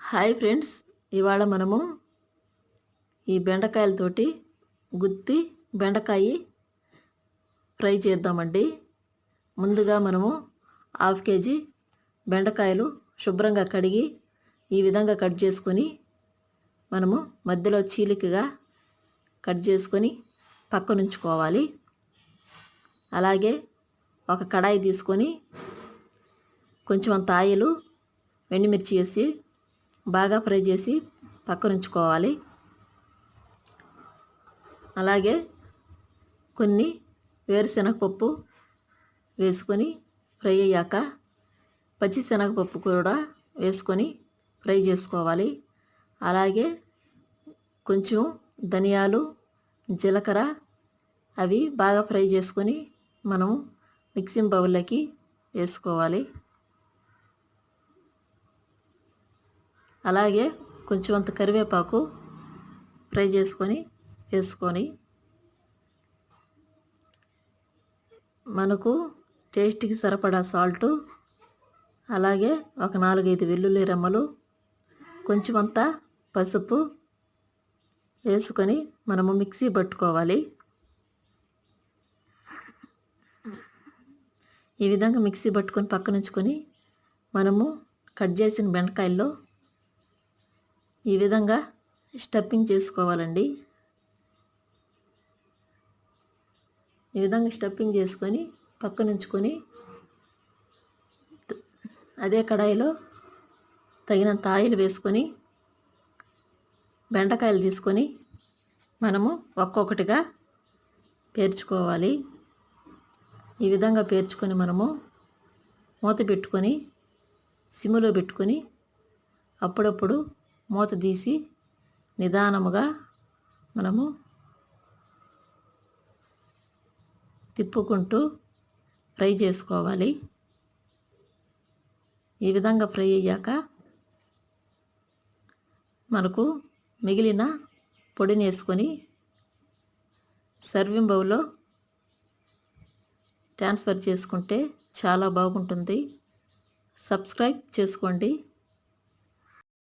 Hi friends ఇవాళ మనము ఈ బెండకాయలతోటి గుత్తి బెండకాయ ఫ్రై చేద్దామండి. ముందుగా మనము హాఫ్ కేజీ బెండకాయలు శుభ్రంగా కడిగి ఈ విధంగా కట్ చేసుకొని మనము మధ్యలో చీలికగా కట్ చేసుకొని పక్కనుంచుకోవాలి. అలాగే ఒక కడాయి తీసుకొని కొంచెం అంత వెండిమిర్చి వేసి బాగా ఫ్రై చేసి పక్కనుంచుకోవాలి. అలాగే కొన్ని వేరుశనగపప్పు వేసుకొని ఫ్రై అయ్యాక పచ్చిశెనగపప్పు కూడా వేసుకొని ఫ్రై చేసుకోవాలి. అలాగే కొంచెం ధనియాలు జీలకర్ర అవి బాగా ఫ్రై చేసుకొని మనం మిక్సింగ్ బౌల్లోకి వేసుకోవాలి. అలాగే కొంచెం అంత కరివేపాకు ఫ్రై చేసుకొని వేసుకొని మనకు టేస్ట్కి సరిపడా సాల్టు అలాగే ఒక నాలుగైదు వెల్లుల్లి రెమ్మలు కొంచెం అంతా పసుపు వేసుకొని మనము మిక్సీ పట్టుకోవాలి. ఈ విధంగా మిక్సీ పట్టుకొని పక్కనుంచుకొని మనము కట్ చేసిన బెండకాయల్లో ఈ విధంగా స్టఫింగ్ చేసుకోవాలండి. ఈ విధంగా స్టఫింగ్ చేసుకొని పక్కనుంచుకొని అదే కడాయిలో తగినంత ఆయిల్ వేసుకొని బెండకాయలు తీసుకొని మనము ఒక్కొక్కటిగా పేర్చుకోవాలి. ఈ విధంగా పేర్చుకొని మనము మూత పెట్టుకొని సిమ్లో పెట్టుకొని అప్పుడప్పుడు మూత తీసి నిదానముగా మనము తిప్పుకుంటూ ఫ్రై చేసుకోవాలి. ఈ విధంగా ఫ్రై అయ్యాక మనకు మిగిలిన పొడిని వేసుకొని సర్వింగ్ బౌల్లో ట్రాన్స్ఫర్ చేసుకుంటే చాలా బాగుంటుంది. సబ్స్క్రైబ్ చేసుకోండి.